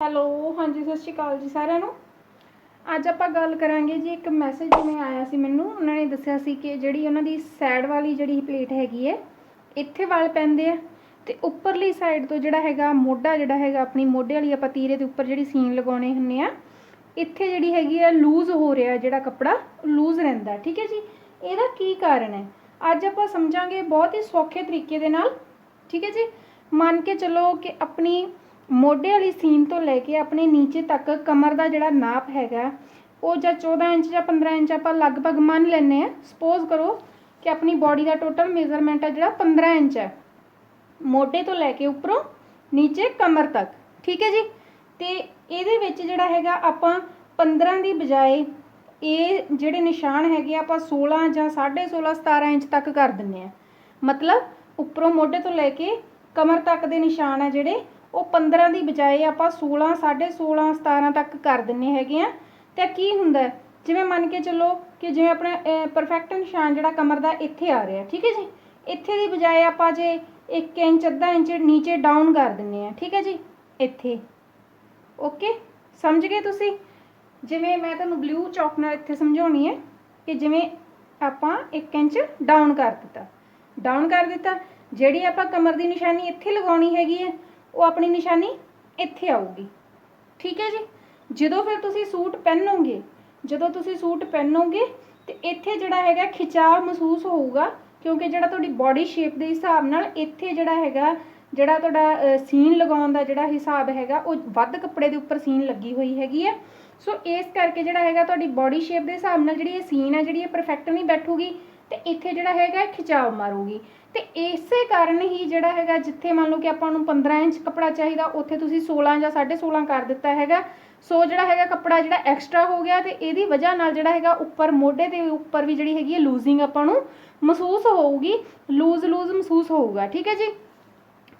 Hello, ਹਾਂਜੀ, ਸਤਿ ਸ਼੍ਰੀ ਅਕਾਲ ਜੀ ਸਾਰਿਆਂ ਨੂੰ। ਅੱਜ ਆਪਾਂ ਗੱਲ ਕਰਾਂਗੇ ਜੀ, ਇੱਕ ਮੈਸੇਜ ਜਿਵੇਂ ਆਇਆ ਸੀ ਮੈਨੂੰ, ਉਹਨਾਂ ਨੇ ਦੱਸਿਆ ਸੀ ਕਿ ਜਿਹੜੀ ਉਹਨਾਂ ਦੀ ਸਾਈਡ ਵਾਲੀ ਜਿਹੜੀ ਪਲੇਟ ਹੈਗੀ ਹੈ, ਇੱਥੇ ਵਾਲ ਪੈਂਦੇ ਆ ਤੇ ਉੱਪਰਲੀ ਸਾਈਡ ਤੋਂ ਜਿਹੜਾ ਹੈਗਾ ਮੋਢਾ, ਜਿਹੜਾ ਹੈਗਾ ਆਪਣੀ ਮੋਢੇ ਵਾਲੀ ਆਪਾਂ ਤੀਰੇ ਦੇ ਉੱਪਰ ਜਿਹੜੀ ਸੀਨ ਲਗਾਉਣੇ ਹੁੰਨੇ ਆ, ਇੱਥੇ ਜਿਹੜੀ ਹੈਗੀ ਆ ਲੂਜ਼ ਹੋ ਰਿਹਾ ਜਿਹੜਾ ਕੱਪੜਾ ਲੂਜ਼ ਰਹਿੰਦਾ, ਠੀਕ ਹੈ ਜੀ? ਇਹਦਾ ਕੀ ਕਾਰਨ ਹੈ? ਅੱਜ ਆਪਾਂ ਸਮਝਾਂਗੇ ਬਹੁਤ ਹੀ ਸੌਖੇ ਤਰੀਕੇ ਦੇ ਨਾਲ, ਠੀਕ ਹੈ ਜੀ? ਮੰਨ ਕੇ ਚੱਲੋ ਕਿ ਆਪਣੀ ਮੋਢੇ ਵਾਲੀ ਸੀਨ ਤੋਂ ਲੈ ਕੇ ਆਪਣੇ ਨੀਚੇ ਤੱਕ ਕਮਰ ਦਾ ਜਿਹੜਾ ਨਾਪ ਹੈਗਾ, ਉਹ ਜਾਂ 14 ਇੰਚ ਜਾਂ 15 ਇੰਚ ਆਪਾਂ ਲਗਭਗ ਮੰਨ ਲੈਂਦੇ ਹਾਂ। ਸਪੋਜ਼ ਕਰੋ ਕਿ ਆਪਣੀ ਬਾਡੀ ਦਾ ਟੋਟਲ ਮੇਜ਼ਰਮੈਂਟ ਹੈ ਜਿਹੜਾ 15 ਇੰਚ ਹੈ। ਮੋਢੇ ਤੋਂ ਲੈ ਕੇ ਉੱਪਰੋਂ ਨੀਚੇ ਕਮਰ ਤੱਕ, ਠੀਕ ਹੈ ਜੀ? ਤੇ ਇਹਦੇ ਵਿੱਚ ਜਿਹੜਾ ਹੈਗਾ ਆਪਾਂ 15 ਦੀ ਬਜਾਏ ਇਹ ਜਿਹੜੇ ਨਿਸ਼ਾਨ ਹੈਗੇ ਆ, ਆਪਾਂ 16 ਜਾਂ 16.5 17 ਇੰਚ ਤੱਕ ਕਰ ਦਿੰਨੇ ਆ ਮਤਲਬ ਉੱਪਰੋਂ ਮੋਢੇ ਤੋਂ ਲੈ ਕੇ ਕਮਰ ਤੱਕ ਦੇ ਨਿਸ਼ਾਨ ਆ ਜਿਹੜੇ ਉਹ 15 ਦੀ ਬਜਾਏ ਆਪਾਂ 16 16.5 17 ਤੱਕ ਕਰ ਦਿੰਨੇ ਹੈਗੇ ਆ। ਤੇ ਕੀ ਹੁੰਦਾ ਜਿਵੇਂ ਮੰਨ ਕੇ ਚੱਲੋ ਕਿ ਜਿਵੇਂ ਆਪਣਾ ਪਰਫੈਕਟ ਨਿਸ਼ਾਨ ਜਿਹੜਾ ਕਮਰ ਦਾ ਇੱਥੇ ਆ ਰਿਹਾ, ਠੀਕ ਹੈ ਜੀ? ਇੱਥੇ ਦੀ ਬਜਾਏ ਆਪਾਂ ਜੇ 1 ਇੰਚ, ਅੱਧਾ ਇੰਚ ਨੀਚੇ ਡਾਊਨ ਕਰ ਦਿੰਨੇ ਆ, ਠੀਕ ਹੈ ਜੀ? ਇੱਥੇ। ਓਕੇ ਸਮਝ ਗਏ ਤੁਸੀਂ? ਜਿਵੇਂ ਮੈਂ ਤੁਹਾਨੂੰ ਬਲੂ ਚੌਕ ਨਾਲ ਇੱਥੇ ਸਮਝਾਉਣੀ ਹੈ ਕਿ ਜਿਵੇਂ ਆਪਾਂ 1 ਇੰਚ ਡਾਊਨ ਕਰ ਦਿੱਤਾ। ਡਾਊਨ ਕਰ ਦਿੱਤਾ। ਜਿਹੜੀ ਆਪਾਂ ਕਮਰ ਦੀ ਨਿਸ਼ਾਨੀ ਇੱਥੇ ਲਗਾਉਣੀ ਹੈਗੀ ਹੈ ਉਹ ਆਪਣੀ ਨਿਸ਼ਾਨੀ ਇੱਥੇ ਆਊਗੀ। ਠੀਕ ਹੈ ਜੀ? ਜਦੋਂ ਫਿਰ ਤੁਸੀਂ ਸੂਟ ਪਹਿਨੋਗੇ, ਜਦੋਂ ਤੁਸੀਂ ਸੂਟ ਪਹਿਨੋਗੇ, ਤੇ ਇੱਥੇ ਜਿਹੜਾ ਹੈਗਾ ਖਿਚਾਵ ਮਹਿਸੂਸ ਹੋਊਗਾ, ਕਿਉਂਕਿ ਜਿਹੜਾ ਤੁਹਾਡੀ ਬਾਡੀ ਸ਼ੇਪ ਦੇ ਹਿਸਾਬ ਨਾਲ ਇੱਥੇ ਜਿਹੜਾ ਹੈਗਾ, ਜਿਹੜਾ ਤੁਹਾਡਾ ਸੀਨ ਲਗਾਉਣ ਦਾ ਜਿਹੜਾ ਹਿਸਾਬ ਹੈਗਾ, ਉਹ ਵੱਧ ਕੱਪੜੇ ਦੇ ਉੱਪਰ ਸੀਨ ਲੱਗੀ ਹੋਈ ਹੈਗੀ ਹੈ। ਸੋ ਇਸ ਕਰਕੇ ਜਿਹੜਾ ਹੈਗਾ ਤੁਹਾਡੀ ਬਾਡੀ ਸ਼ੇਪ ਦੇ ਹਿਸਾਬ ਨਾਲ ਜਿਹੜੀ ਇਹ ਸੀਨ ਹੈ, ਜਿਹੜੀ ਇਹ ਪਰਫੈਕਟ ਨਹੀਂ ਬੈਠੂਗੀ ਤੇ ਇੱਥੇ ਜਿਹੜਾ ਹੈਗਾ ਖਿਚਾਵ ਮਾਰੂਗੀ। ਤੇ ਇਸੇ ਕਾਰਨ ਹੀ ਜਿਹੜਾ ਹੈਗਾ ਜਿੱਥੇ ਮੰਨ ਲਓ ਕਿ ਆਪਾਂ ਨੂੰ 15 ਇੰਚ ਕੱਪੜਾ ਚਾਹੀਦਾ ਉੱਥੇ ਤੁਸੀਂ 16 ਜਾਂ 16.5 ਕਰ ਦਿੱਤਾ ਹੈਗਾ। ਸੋ ਜਿਹੜਾ ਹੈਗਾ ਕੱਪੜਾ ਜਿਹੜਾ ਐਕਸਟਰਾ ਹੋ ਗਿਆ ਤੇ ਇਹਦੀ ਵਜ੍ਹਾ ਨਾਲ ਜਿਹੜਾ ਹੈਗਾ ਉੱਪਰ ਮੋਢੇ ਦੇ ਉੱਪਰ ਵੀ ਜਿਹੜੀ ਹੈਗੀ ਹੈ ਲੂਜ਼ਿੰਗ ਆਪਾਂ ਨੂੰ ਮਹਿਸੂਸ ਹੋਊਗੀ। ਲੂਜ਼ ਲੂਜ਼ ਮਹਿਸੂਸ ਹੋਊਗਾ ਠੀਕ ਹੈ ਜੀ?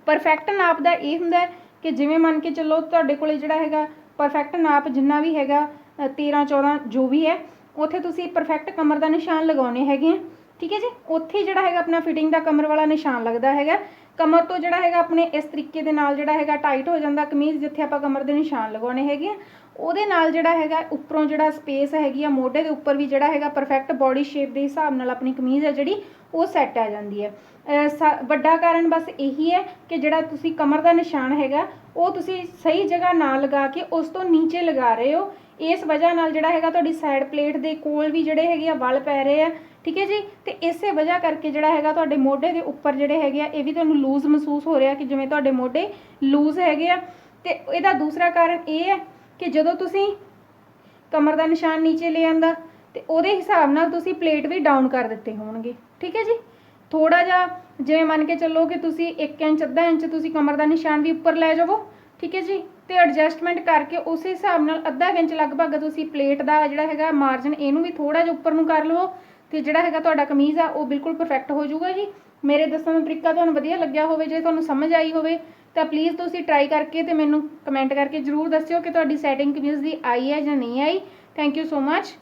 ਪਰਫੈਕਟ ਨਾਪ ਦਾ ਇਹ ਹੁੰਦਾ ਹੈ ਕਿ ਜਿਵੇਂ ਮੰਨ ਕੇ ਚੱਲੋ ਤੁਹਾਡੇ ਕੋਲੇ ਜਿਹੜਾ ਹੈਗਾ ਪਰਫੈਕਟ ਨਾਪ ਜਿੰਨਾ ਵੀ ਹੈਗਾ ਅ, 13 14 ਜੋ ਵੀ ਹੈ ਉੱਥੇ ਤੁਸੀਂ ਪਰਫੈਕਟ ਕਮਰ ਦਾ ਨਿਸ਼ਾਨ ਲਗਾਉਣੇ ਹੈਗੇ ਆ। ਠੀਕ ਹੈ ਜੀ? ਉੱਥੇ ਜਿਹੜਾ ਹੈਗਾ ਆਪਣਾ ਫਿਟਿੰਗ ਦਾ ਕਮਰ ਵਾਲਾ ਨਿਸ਼ਾਨ ਲੱਗਦਾ ਹੈਗਾ। ਕਮਰ ਤੋਂ ਜਿਹੜਾ ਹੈਗਾ ਆਪਣੇ ਇਸ ਤਰੀਕੇ ਦੇ ਨਾਲ ਜਿਹੜਾ ਹੈਗਾ ਟਾਈਟ ਹੋ ਜਾਂਦਾ, ਕਮੀਜ਼ ਜਿੱਥੇ ਆਪਾਂ ਕਮਰ ਦੇ ਨਿਸ਼ਾਨ ਲਗਾਉਣੇ ਹੈਗੇ ਆ, ਉਹਦੇ ਨਾਲ ਜਿਹੜਾ ਹੈਗਾ ਉੱਪਰੋਂ ਜਿਹੜਾ ਸਪੇਸ ਹੈਗੀ ਆ, ਮੋਢੇ ਦੇ ਉੱਪਰ ਵੀ ਜਿਹੜਾ ਹੈਗਾ ਪਰਫੈਕਟ ਬਾਡੀ ਸ਼ੇਪ ਦੇ ਹਿਸਾਬ ਨਾਲ ਆਪਣੀ ਕਮੀਜ਼ ਹੈ ਜਿਹੜੀ, ਉਹ ਸੈੱਟ ਆ ਜਾਂਦੀ ਹੈ। ਅਹ ਵੱਡਾ ਕਾਰਨ ਬਸ ਇਹੀ ਹੈ ਕਿ ਜਿਹੜਾ ਤੁਸੀਂ ਕਮਰ ਦਾ ਨਿਸ਼ਾਨ ਹੈਗਾ, ਉਹ ਤੁਸੀਂ ਸਹੀ ਜਗ੍ਹਾ ਨਾ ਲਗਾ ਕੇ ਉਸ ਤੋਂ ਨੀਚੇ ਲਗਾ ਰਹੇ ਹੋ। ਇਸ ਵਜ੍ਹਾ ਨਾਲ ਜਿਹੜਾ ਹੈਗਾ ਤੁਹਾਡੀ ਸਾਈਡ ਪਲੇਟ ਦੇ ਕੋਲ ਵੀ ਜਿਹੜੇ ਹੈਗੇ ਆ ਵਲ ਪੈ ਰਹੇ ਆ, ਠੀਕ ਹੈ ਜੀ? ਤੇ ਇਸੇ ਵਜ੍ਹਾ ਕਰਕੇ ਜਿਹੜਾ ਹੈਗਾ ਤੁਹਾਡੇ ਮੋਢੇ ਦੇ ਉੱਪਰ ਜਿਹੜੇ ਹੈਗੇ ਆ, ਇਹ ਵੀ ਤੁਹਾਨੂੰ ਲੂਜ਼ ਮਹਿਸੂਸ ਹੋ ਰਿਹਾ ਕਿ ਜਿਵੇਂ ਤੁਹਾਡੇ ਮੋਢੇ ਲੂਜ਼ ਹੈਗੇ ਆ। ਤੇ ਇਹਦਾ ਦੂਸਰਾ ਕਾਰਨ ਇਹ ਹੈ ਕਿ ਜਦੋਂ ਤੁਸੀਂ ਕਮਰ ਦਾ ਨਿਸ਼ਾਨ ਨੀਚੇ ਲੈ ਆਂਦਾ, ਤੇ ਉਹਦੇ ਹਿਸਾਬ ਨਾਲ ਤੁਸੀਂ ਪਲੇਟ ਵੀ ਡਾਊਨ ਕਰ ਦਿੱਤੇ ਹੋਣਗੇ। ਠੀਕ ਹੈ ਜੀ? ਥੋੜਾ ਜਿਹਾ ਜਿਵੇਂ ਮੰਨ ਕੇ ਚੱਲੋ ਕਿ ਤੁਸੀਂ 1 ਇੰਚ, ਅੱਧਾ ਇੰਚ ਤੁਸੀਂ ਕਮਰ ਦਾ ਨਿਸ਼ਾਨ ਵੀ ਉੱਪਰ ਲੈ ਜਾਵੋ। ਠੀਕ ਹੈ ਜੀ? ਤੇ ਐਡਜਸਟਮੈਂਟ ਕਰਕੇ ਉਸੇ ਹਿਸਾਬ ਨਾਲ ਅੱਧਾ ਇੰਚ ਲਗਭਗ ਤੁਸੀਂ ਪਲੇਟ ਦਾ ਜਿਹੜਾ ਹੈਗਾ ਮਾਰਜਨ ਇਹਨੂੰ ਵੀ ਥੋੜਾ ਜਿਹਾ ਉੱਪਰ ਨੂੰ ਕਰ ਲਵੋ। ਤੇ ਜਿਹੜਾ ਹੈਗਾ ਤੁਹਾਡਾ ਕਮੀਜ਼ ਆ, ਉਹ ਬਿਲਕੁਲ ਪਰਫੈਕਟ ਹੋ ਜਾਊਗਾ ਜੀ। ਮੇਰੇ ਦੱਸਣ ਦਾ ਤਰੀਕਾ ਤੁਹਾਨੂੰ ਵਧੀਆ ਲੱਗਿਆ ਹੋਵੇ, ਜੇ ਤੁਹਾਨੂੰ ਸਮਝ ਆਈ ਹੋਵੇ, ਤਾਂ ਪਲੀਜ਼ ਤੁਸੀਂ ਟਰਾਈ ਕਰਕੇ ਤੇ ਮੈਨੂੰ ਕਮੈਂਟ ਕਰਕੇ ਜਰੂਰ ਦੱਸਿਓ ਕਿ ਤੁਹਾਡੀ ਸੈਟਿੰਗ ਕਮੀਜ਼ ਦੀ ਆਈ ਹੈ ਜਾਂ ਨਹੀਂ ਆਈ। Thank you so much